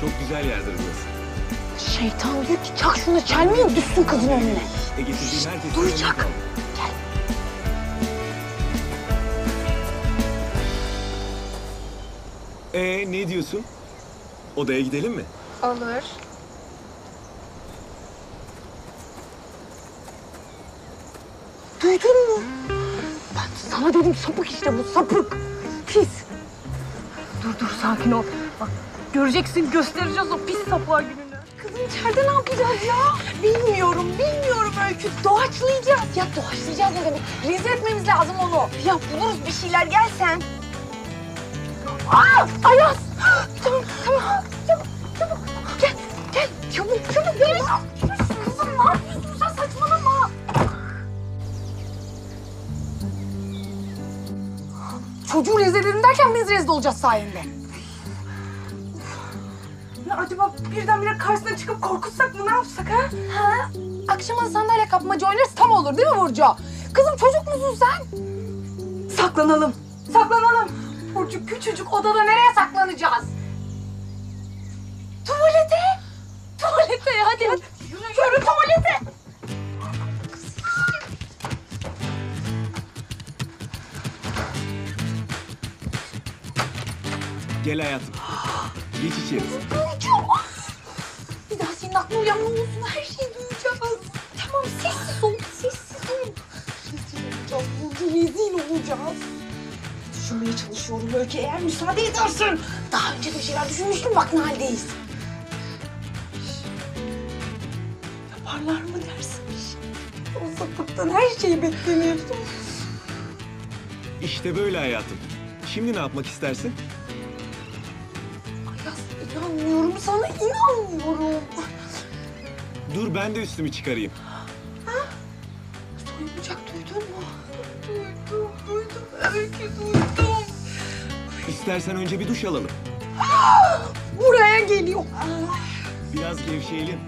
Çok güzel yerdir burası. Şeytan diyor ki çak şunu çelmeyin düşsün kızın önüne. E getirdiğim herkes... Duyacak. Ee ne diyorsun? Odaya gidelim mi? Olur. Duydun mu? Ben sana dedim sapık işte bu sapık. Pis. Dur dur sakin ol. Bak göreceksin göstereceğiz o pis sapığa gününü. Kızım içeride ne yapacağız ya? Bilmiyorum, bilmiyorum Öykü. Doğaçlayacağız. Ya doğaçlayacağız ne demek? Rezil etmemiz lazım onu. Ya buluruz bir şeyler gel sen. Aa, Ayaz! Tamam, tamam. Çabuk, çabuk. Gel, gel. Çabuk, çabuk. Gel. Kızım ne yapıyorsun sen saçmalama. Çocuğu rezil edelim derken biz rezil olacağız sayende. Acaba birdenbire karşısına çıkıp korkutsak mı ne yapsak ha? Ha? Akşama sandalye kapmaca oynarız tam olur değil mi Burcu? Kızım çocuk musun sen? Saklanalım. Saklanalım. Burcu küçücük odada nereye saklanacağız? Tuvalete. Tuvalete hadi hadi. Yürü, yürü tuvalete. Gel hayatım. Geç içeri. Senin aklın uyanmamasın her şeyi duyacağız. Tamam sessiz ol sessiz ol. Rezil olacağız rezil olacağız. Düşünmeye çalışıyorum Öykü eğer müsaade edersin. Daha önce de şeyler düşünmüştüm bak ne haldeyiz. Yaparlar mı dersin? O sapıktan her şeyi beklenir. İşte böyle hayatım. Şimdi ne yapmak istersin? Ayaz inanmıyorum sana inanmıyorum. Dur ben de üstümü çıkarayım. Soyunacak duydun mu? Duydum, duydum. Öykü duydum. İstersen önce bir duş alalım. Buraya geliyor. Biraz gevşeyelim.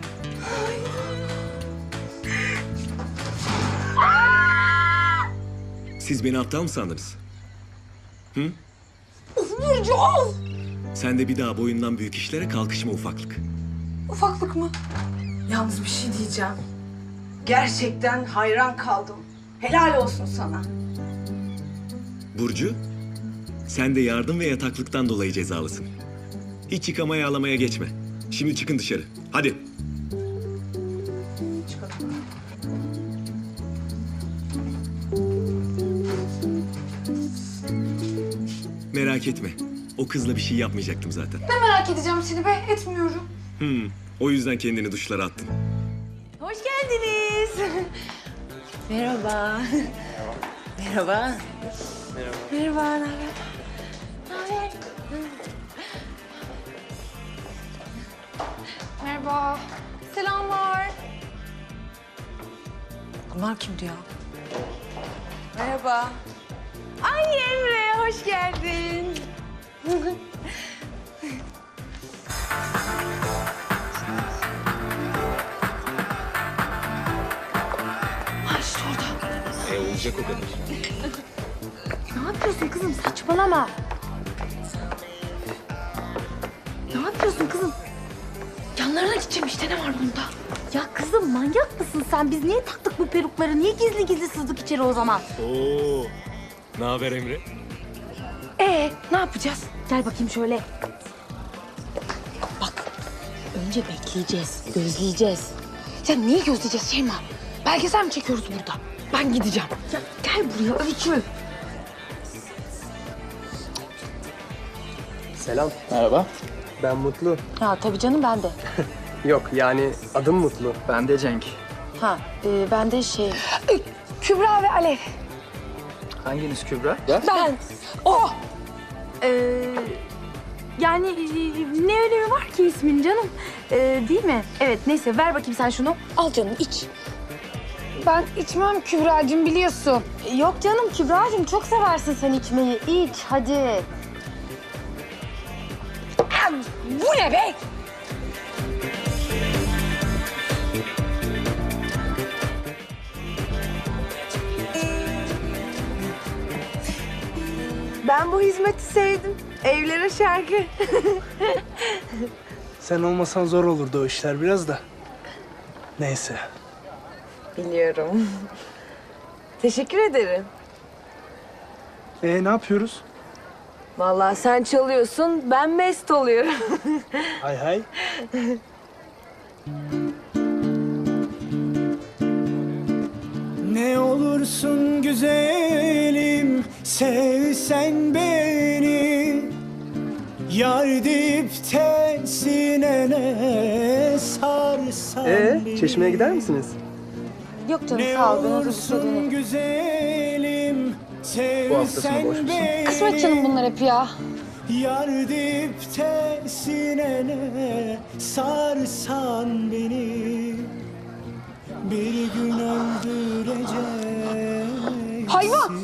Siz beni aptal mı sandınız? Hı? Of Burcu of. Sen de bir daha boyundan büyük işlere kalkışma ufaklık. Ufaklık mı? Yalnız bir şey diyeceğim. Gerçekten hayran kaldım. Helal olsun sana. Burcu, sen de yardım ve yataklıktan dolayı cezalısın. Hiç yıkamaya ağlamaya geçme. Şimdi çıkın dışarı. Hadi. Merak etme. O kızla bir şey yapmayacaktım zaten. Ne merak edeceğim seni be etmiyorum. Hmm, o yüzden kendini duşlara attın. Hoş geldiniz. Merhaba. Merhaba. Merhaba. Merhaba. Ne haber? Merhaba. Selamlar. Bunlar kimdi ya? Merhaba. Ay Emre, hoş geldin. olacak o kadar. Ne yapıyorsun kızım saçmalama. Ne yapıyorsun kızım? Yanlarına gideceğim işte ne var bunda? Ya kızım manyak mısın sen? Biz niye taktık bu perukları? Niye gizli gizli sızdık içeri o zaman? Oo. Ne haber Emre? Ee, ne yapacağız? Gel bakayım şöyle. Bak, önce bekleyeceğiz, gözleyeceğiz. Sen niye gözleyeceğiz Şeyma? Belgesel mi çekiyoruz burada? Ben gideceğim. Ya gel buraya Öykü. Selam. Merhaba. Ben Mutlu. Ya tabii canım ben de. Yok yani adım Mutlu. Ben de Cenk. Ha, e, ben de şey... Kübra ve Alev. Hanginiz Kübra? Ben. O. Ee, yani e, ne önemi var ki ismin canım? Ee, değil mi? Evet neyse ver bakayım sen şunu. Al canım iç. Ben içmem Kübra'cığım biliyorsun. Yok canım Kübra'cığım çok seversin sen içmeyi. İç hadi. Bu ne be? Ben bu hizmeti sevdim. Evlere şarkı. Sen olmasan zor olurdu o işler biraz da. Neyse. Biliyorum. Teşekkür ederim. Ee ne yapıyoruz? Vallahi sen çalıyorsun, ben mest oluyorum. Hay hay. Ne olursun güzelim, sevsen beni. Yar deyip de sinene sarsan Ee, çeşmeye gider misiniz? Yok canım sağ ol. Ben olursun güzelim, Bu hafta sonu sevsen boş musun? beni. Kısmet canım bunlar hep ya. Yar deyip de sinene sarsan beni Bir gün öldürecek Hayvan!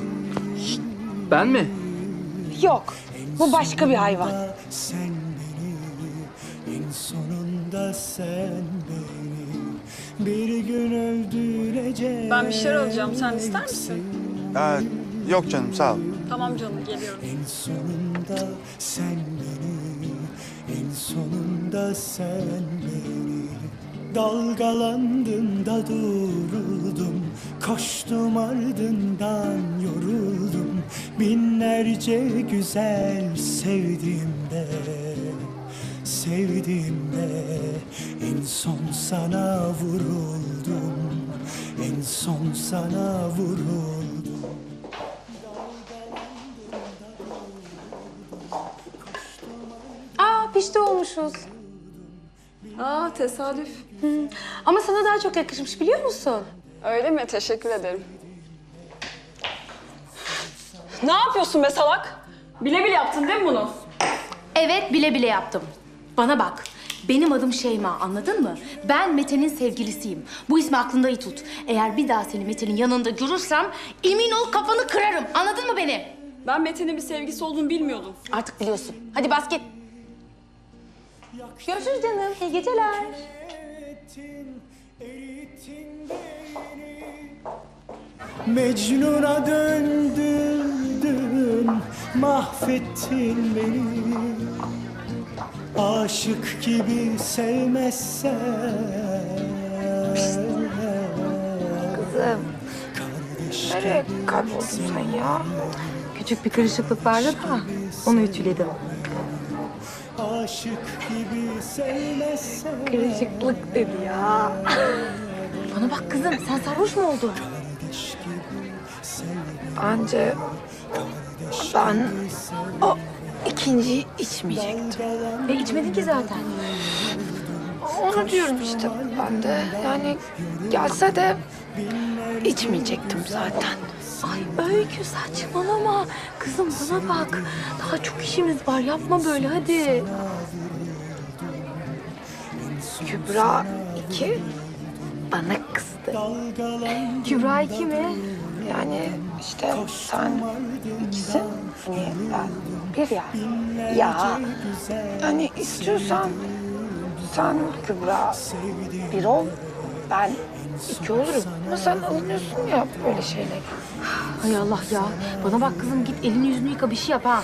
Ben mi? Yok. Bu başka bir hayvan. Sen beni en sonunda sen beni Bir gün öldürecek Ben bir şeyler alacağım. Sen ister misin? Aa, yok canım sağ ol. Tamam canım geliyorum. En sonunda sen beni, en sonunda sen beni Dalgalandın da duruldum, koştum ardından yoruldum Binlerce güzel sevdiğimde, sevdiğimde En son sana vuruldum, en son sana vuruldum Aa pişti olmuşuz. Aa tesadüf. Ama sana daha çok yakışmış biliyor musun? Öyle mi? Teşekkür ederim. Ne yapıyorsun be salak? Bile bile yaptın değil mi bunu? Evet bile bile yaptım. Bana bak. Benim adım Şeyma anladın mı? Ben Mete'nin sevgilisiyim. Bu ismi aklında iyi tut. Eğer bir daha seni Mete'nin yanında görürsem emin ol kafanı kırarım. Anladın mı beni? Ben Mete'nin bir sevgisi olduğunu bilmiyordum. Artık biliyorsun. Hadi bas git. Görüşürüz canım. İyi geceler. Mecnun'a döndürdün, mahvettin beni Aşık gibi sevmezsen Kızım. Nereye kayboldun sen ya? Küçük bir karışıklık vardı da onu ütüledim. Aşık gibi sevmezsen Karışıklık dedi ya. Bana bak kızım sen sarhoş mu oldun? Bence ben o ikinciyi içmeyecektim. E içmedin ki zaten. Onu diyorum işte ben de. Yani gelse de içmeyecektim zaten. Ay Öykü saçmalama. Kızım bana bak. Daha çok işimiz var. Yapma böyle hadi. Kübra iki bana kızdı. Kübra iki mi? Yani işte sen ikisin, hani ben bir ya. Ya hani istiyorsan sen Kübra bir ol, ben iki olurum. Ama sen alınıyorsun ya böyle şeylere. Hay Allah ya. Bana bak kızım git elini yüzünü yıka bir şey yap ha.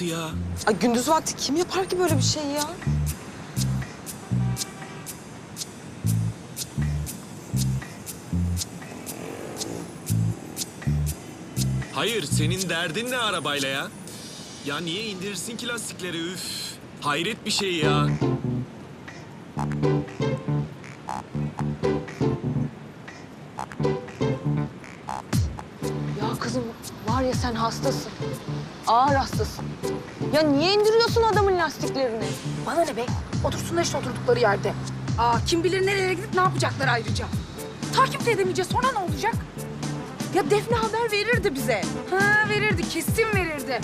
Nasıl ya? Ay gündüz vakti kim yapar ki böyle bir şey ya? Hayır, senin derdin ne arabayla ya? Ya niye indirirsin ki lastikleri üf? Hayret bir şey ya. Ya kızım var ya sen hastasın. Ağır hastasın. Ya niye indiriyorsun adamın lastiklerini? Bana ne be? Otursunlar işte oturdukları yerde. Aa kim bilir nereye gidip ne yapacaklar ayrıca. Takip de edemeyeceğiz sonra ne olacak? Ya Defne haber verirdi bize. Ha verirdi kesin verirdi.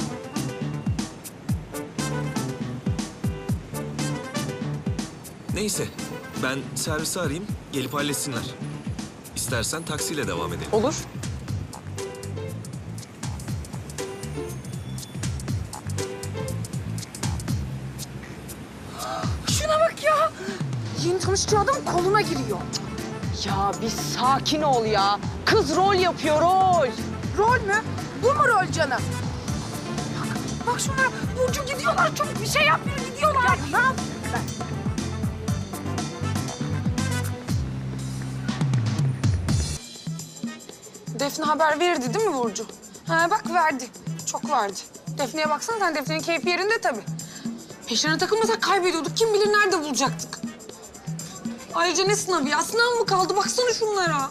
Neyse, ben servisi arayayım, gelip halletsinler. İstersen taksiyle devam edelim. Olur. Adamın koluna giriyor. Ya bir sakin ol ya. Kız rol yapıyor rol. Rol mü? Bu mu rol canım? Bak, bak şunlara. Burcu gidiyorlar. Çok bir şey yapmıyor. Gidiyorlar. Ya ne yap- Defne haber verirdi değil mi Burcu? Ha bak verdi. Çok verdi. Defne'ye baksana sen Defne'nin keyfi yerinde tabii. Peşlerine takılmasak kaybediyorduk. Kim bilir nerede bulacaktık. Ayrıca ne sınavı ya? Sınav mı kaldı? Baksana şunlara.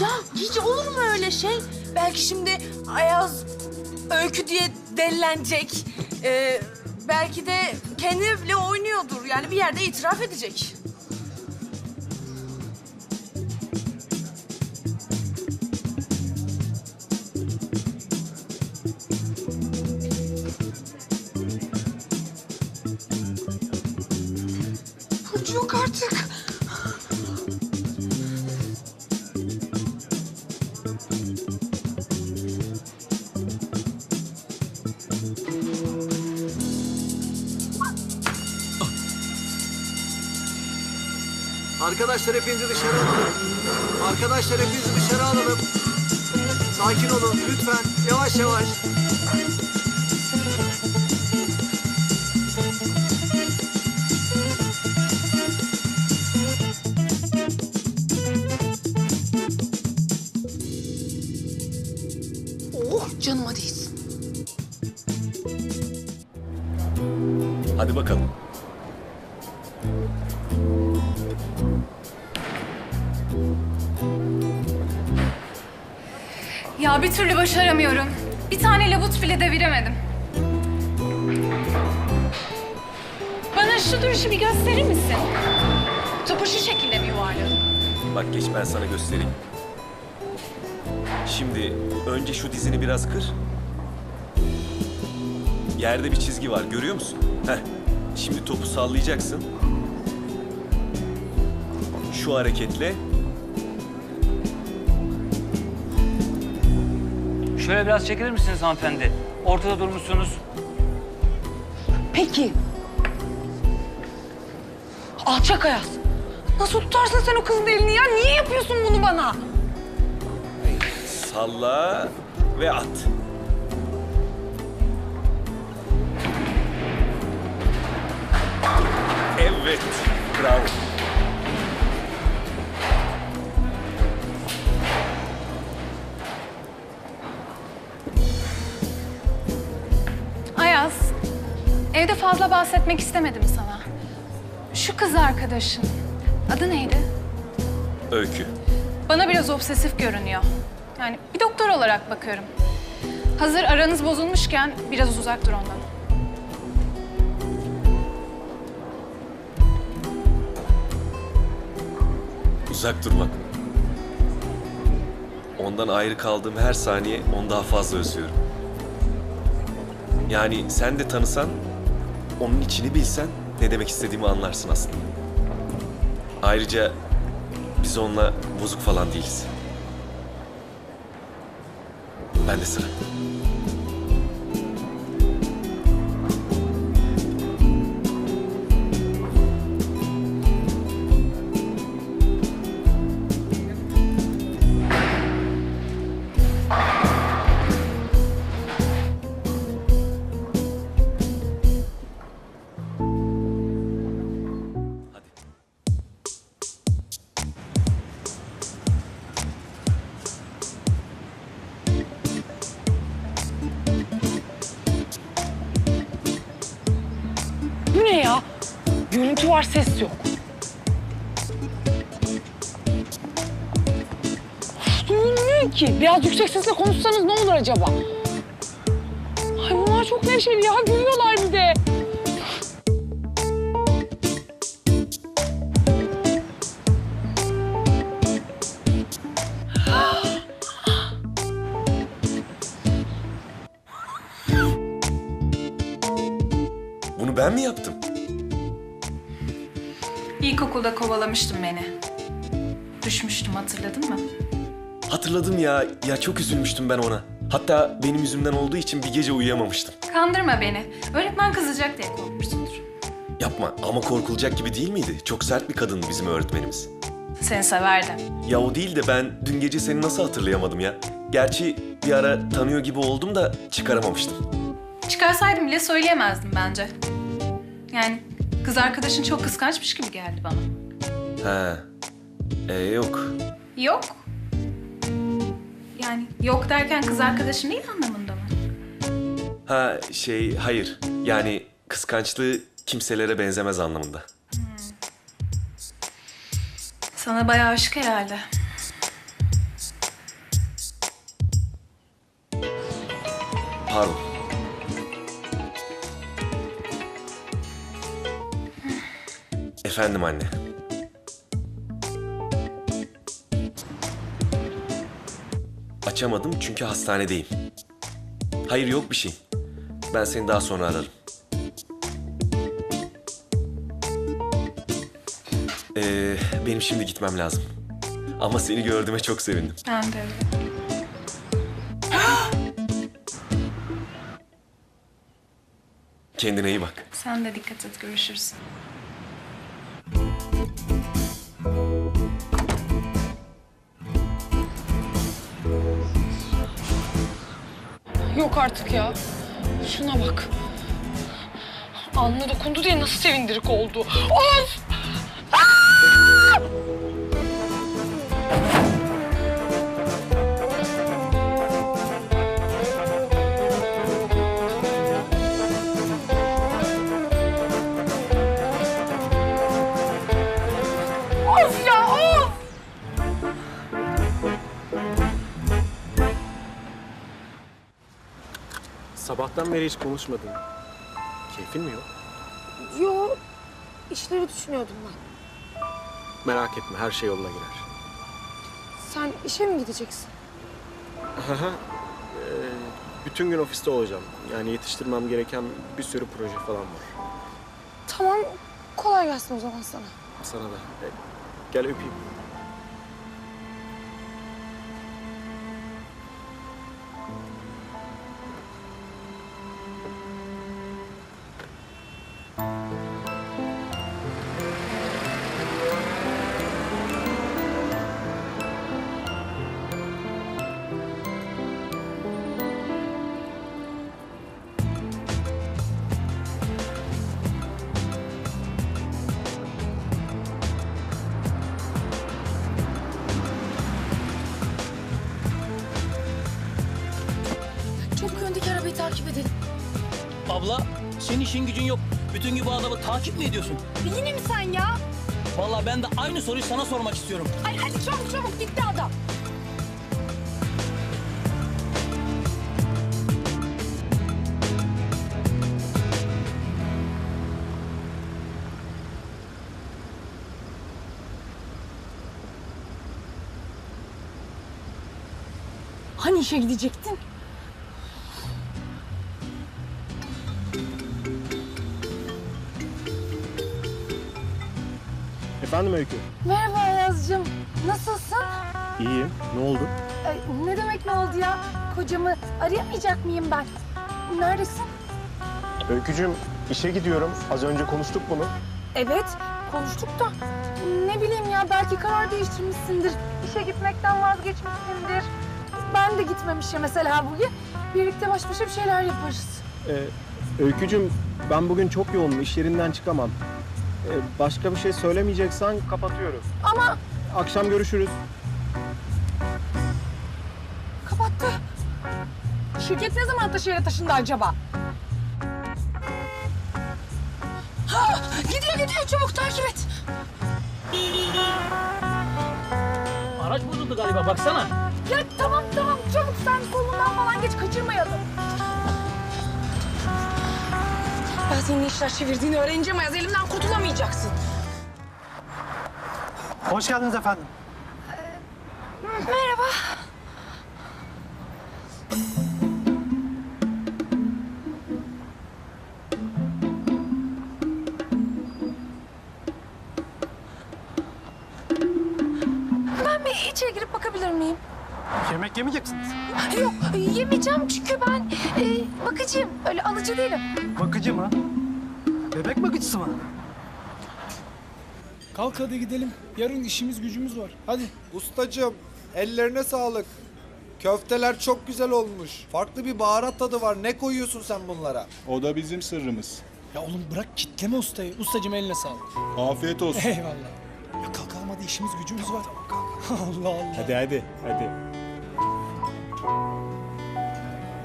Ya hiç olur mu öyle şey? Belki şimdi Ayaz öykü diye delilenecek. Ee, belki de kendine bile oynuyordur. Yani bir yerde itiraf edecek. Arkadaşlar hepinizi dışarı alalım. Arkadaşlar hepinizi dışarı alalım. Sakin olun lütfen. Yavaş yavaş. Oh canıma değsin. Hadi bakalım. Türlü başaramıyorum. Bir tane labut bile deviremedim. Bana şu duruşu bir gösterir misin? Topu şu şekilde mi yuvarladın? Bak geç ben sana göstereyim. Şimdi önce şu dizini biraz kır. Yerde bir çizgi var görüyor musun? Heh. Şimdi topu sallayacaksın. Şu hareketle Şöyle biraz çekilir misiniz hanımefendi? Ortada durmuşsunuz. Peki. Alçak Ayaz. Nasıl tutarsın sen o kızın elini ya? Niye yapıyorsun bunu bana? salla ve at. Evet. Bravo. Evde fazla bahsetmek istemedim sana. Şu kız arkadaşın, adı neydi? Öykü. Bana biraz obsesif görünüyor. Yani bir doktor olarak bakıyorum. Hazır aranız bozulmuşken biraz uzak dur ondan. Uzak durmak. Ondan ayrı kaldığım her saniye onu daha fazla özlüyorum. Yani sen de tanısan, onun içini bilsen ne demek istediğimi anlarsın aslında. Ayrıca biz onunla bozuk falan değiliz. Ben de sıra. Ses yok. Üf, Duyulmuyor ki. Biraz yüksek sesle konuşsanız ne olur acaba? Ay bunlar çok neşeli ya. Gülüyorlar bir de. Bunu ben mi yaptım? İlkokulda kovalamıştın beni. Düşmüştüm hatırladın mı? Hatırladım ya. Ya çok üzülmüştüm ben ona. Hatta benim yüzümden olduğu için bir gece uyuyamamıştım. Kandırma beni. Öğretmen kızacak diye korkmuşsundur. Yapma ama korkulacak gibi değil miydi? Çok sert bir kadındı bizim öğretmenimiz. Seni severdi. Ya o değil de ben dün gece seni nasıl hatırlayamadım ya? Gerçi bir ara tanıyor gibi oldum da çıkaramamıştım. Çıkarsaydım bile söyleyemezdim bence. Yani kız arkadaşın çok kıskançmış gibi geldi bana. Ha. Ee, yok. Yok. Yani yok derken kız arkadaşın değil anlamında mı? Ha şey hayır. Yani kıskançlığı kimselere benzemez anlamında. Sana bayağı aşık herhalde. Pardon. Efendim anne. Açamadım çünkü hastanedeyim. Hayır yok bir şey. Ben seni daha sonra ararım. Ee, benim şimdi gitmem lazım. Ama seni gördüğüme çok sevindim. Ben de öyle. Kendine iyi bak. Sen de dikkat et. Görüşürüz. Yok artık ya. Şuna bak. Alnına dokundu diye nasıl sevindirik oldu. Of Sabahtan beri hiç konuşmadın. Keyfin mi yok? Yo, işleri düşünüyordum ben. Merak etme her şey yoluna girer. Sen işe mi gideceksin? Ee, bütün gün ofiste olacağım. Yani yetiştirmem gereken bir sürü proje falan var. Tamam, kolay gelsin o zaman sana. Sana da. E, gel öpeyim. Senin işin gücün yok. Bütün bu adamı takip mi ediyorsun? Yine mi sen ya? Vallahi ben de aynı soruyu sana sormak istiyorum. Ay hadi çabuk çabuk gitti adam. Hani işe gidecektin? Efendim Öykü? Merhaba Ayaz'cığım. Nasılsın? İyiyim. Ne oldu? Ay, ne demek ne oldu ya? Kocamı arayamayacak mıyım ben? Neredesin? Öykücüğüm işe gidiyorum. Az önce konuştuk bunu. Evet, konuştuk da ne bileyim ya belki karar değiştirmişsindir. İşe gitmekten vazgeçmişsindir. Ben de gitmemişim mesela bugün. Birlikte baş başa bir şeyler yaparız. Ee, Öykücüğüm ben bugün çok yoğunum. İş yerinden çıkamam. Ee, başka bir şey söylemeyeceksen kapatıyorum. Ama Akşam görüşürüz. kapattı. Şirket ne zaman taşıyla taşındı acaba? Ha, gidiyor gidiyor çabuk takip et. Araç bozuldu galiba baksana. Ya tamam tamam çabuk sen solundan falan geç kaçırmayalım. Ben senin işler çevirdiğini öğrenince Mayaz elimden kurtulamayacaksın. Hoş geldiniz efendim. Merhaba. Ben bir içeri girip bakabilir miyim? Yemek yemeyeceksiniz. Yok yemeyeceğim çünkü ben e, bakıcıyım. Öyle alıcı değilim. Bakıcı mı? Bebek bakıcısı mı? Kalk hadi gidelim. Yarın işimiz gücümüz var. Hadi. Ustacım ellerine sağlık. Köfteler çok güzel olmuş. Farklı bir baharat tadı var. Ne koyuyorsun sen bunlara? O da bizim sırrımız. Ya oğlum bırak kitleme ustayı. Ustacım eline sağlık. Afiyet olsun. Eyvallah. Ya kalk almadı işimiz gücümüz var. Allah Allah. Hadi hadi hadi.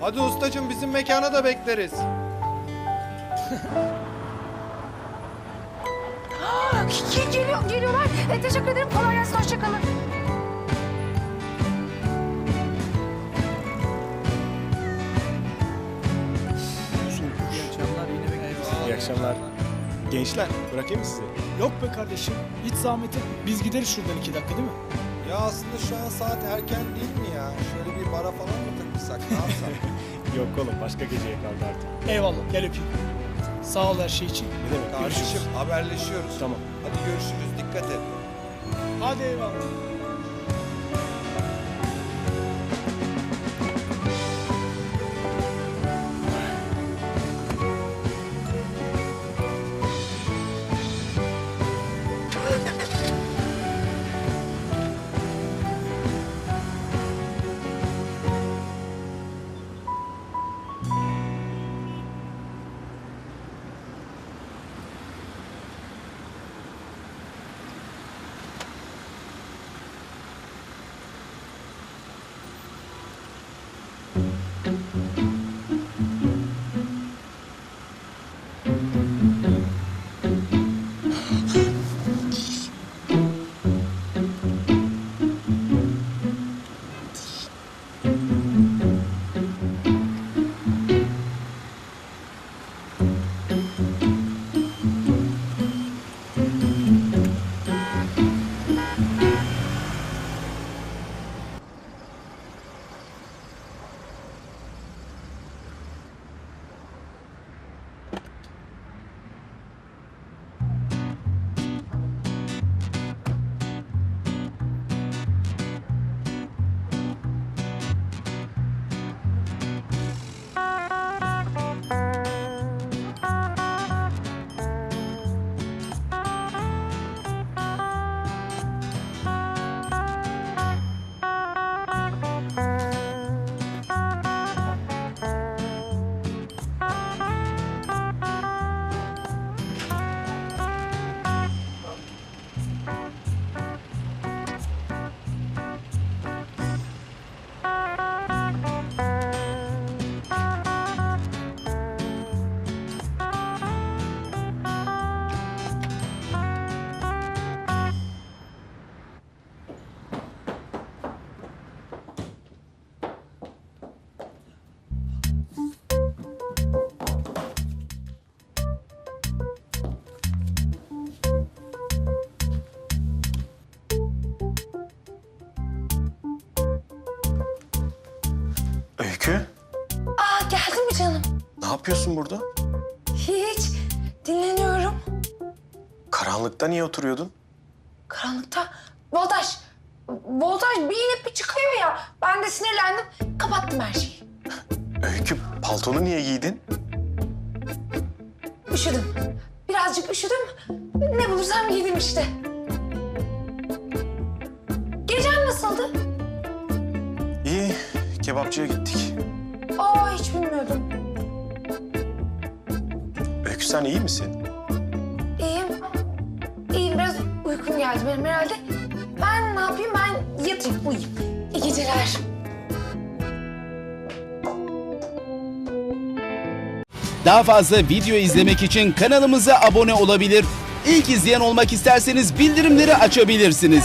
Hadi ustacım bizim mekana da bekleriz. Geliyor, geliyorlar. E, teşekkür ederim. Kolay gelsin. Hoşçakalın. İyi akşamlar. Gençler bırakayım mı sizi? Yok be kardeşim. Hiç zahmet etme. Biz gideriz şuradan iki dakika değil mi? Ya aslında şu an saat erken değil mi ya? Şöyle bir bara falan mı takılsak ne yapsak? Yok oğlum başka geceye kaldı artık. Eyvallah. Gel öpeyim. Sağ ol her şey için. Ne demek? Kardeşim Görüşürüz. haberleşiyoruz. Tamam. Hadi görüşürüz dikkat et. Hadi eyvallah. Yapıyorsun burada? Hiç. Dinleniyorum. Karanlıkta niye oturuyordun? Karanlıkta. Voltaj. Voltaj bir inip bir çıkıyor ya. Ben de sinirlendim. Kapattım her şeyi. Öykü, paltonu niye giydin? Üşüdüm. Birazcık üşüdüm. Ne bulursam giydim işte. Gecen nasıldı? İyi, kebapçıya gittik. Aa hiç bilmiyordum. Sen iyi misin? İyiyim. İyiyim biraz uykum geldi benim herhalde. Ben ne yapayım ben yatayım uyuyayım. İyi geceler. Daha fazla video izlemek için kanalımıza abone olabilir. İlk izleyen olmak isterseniz bildirimleri açabilirsiniz.